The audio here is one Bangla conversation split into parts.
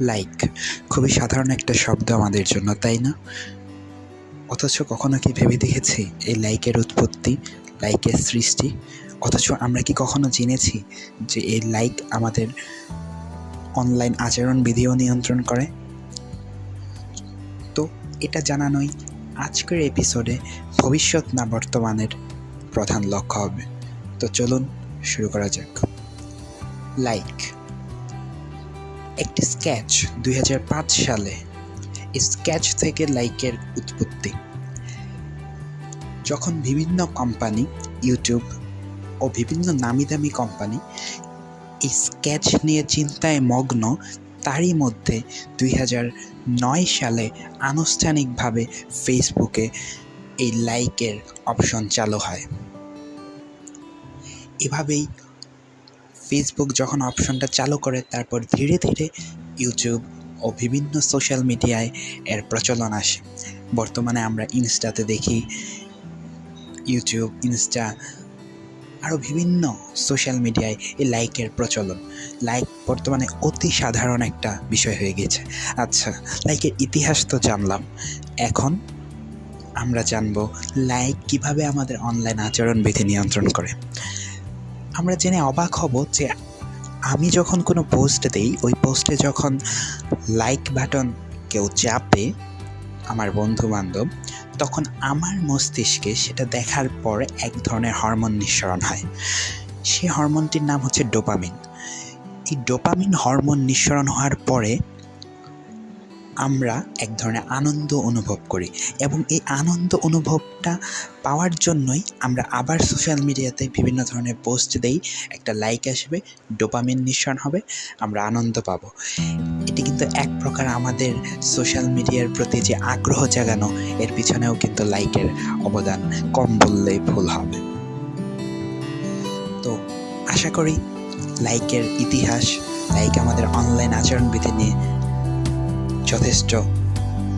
লাইক খুবই সাধারণ একটা শব্দ আমাদের জন্য, তাই না? অথচ কখনো কি ভেবে দেখেছি এই লাইকের উৎপত্তি লাইকের সৃষ্টি? অথচ আমরা কি কখনো জেনেছি যে এই লাইক আমাদের অনলাইন আচরণ বিধিও নিয়ন্ত্রণ করে? তো এটা জানানোই আজকের এপিসোডে ভবিষ্যৎ না বর্তমানের প্রধান লক্ষ্য হবে। তো চলুন শুরু করা যাক। লাইক একটি স্কেচ দুই হাজার পাঁচ সালে। স্কেচ থেকে লাইকের উৎপত্তি। যখন বিভিন্ন কোম্পানি, ইউটিউব ও বিভিন্ন নামি দামি কোম্পানি এই স্কেচ নিয়ে চিন্তায় মগ্ন, তারই মধ্যে দুই নয় সালে আনুষ্ঠানিকভাবে ফেসবুকে এই লাইকের অপশন চালু হয়। এভাবেই ফেসবুক যখন অপশনটা চালু করে, তারপর ধীরে ধীরে ইউটিউব ও বিভিন্ন সোশ্যাল মিডিয়ায় এর প্রচলন আসে। বর্তমানে আমরা ইনস্টাতে দেখি ইউটিউব ইনস্টা আরও বিভিন্ন সোশ্যাল মিডিয়ায় এই লাইকের প্রচলন। লাইক বর্তমানে অতি সাধারণ একটা বিষয় হয়ে গেছে। আচ্ছা লাইকের ইতিহাস তো জানলাম। এখন আমরা জানব লাইক কীভাবে আমাদের অনলাইন আচরণ বিধি নিয়ন্ত্রণ করে। আমরা জেনে অবাক হব যে আমি যখন কোনো পোস্ট দিই, ওই পোস্টে যখন লাইক বাটন কেউ চাপে আমার বন্ধু বান্ধব তখন আমার মস্তিষ্কে সেটা দেখার পর এক ধরনের হরমোন নিঃসরণ হয়। সেই হরমোনটির নাম হচ্ছে ডোপামিন এই ডোপামিন হরমোন নিঃসরণ হওয়ার পরে আমরা এক ধরনের আনন্দ অনুভব করি এবং এই আনন্দ অনুভবটা পাওয়ার জন্যই আমরা আবার সোশ্যাল মিডিয়াতে বিভিন্ন ধরনের পোস্ট দেই, একটা লাইক আসবে ডোপামিন নিঃসরণ হবে, আমরা আনন্দ পাবো। এটি কিন্তু এক প্রকার আমাদের সোশ্যাল মিডিয়ার প্রতি যে আগ্রহ জাগানো, এর পিছনেও কিন্তু লাইকের অবদান কম বললেই ভুল হবে। তো আশা করি লাইকের ইতিহাস লাইক আমাদের অনলাইন আচরণবিধি নিয়ে যথেষ্ট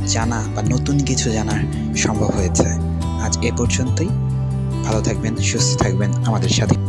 জানা বা নতুন কিছু জানার সম্ভব হয়েছে। আজ এ পর্যন্তই। ভালো থাকবেন, সুস্থ থাকবেন আমাদের সাথে।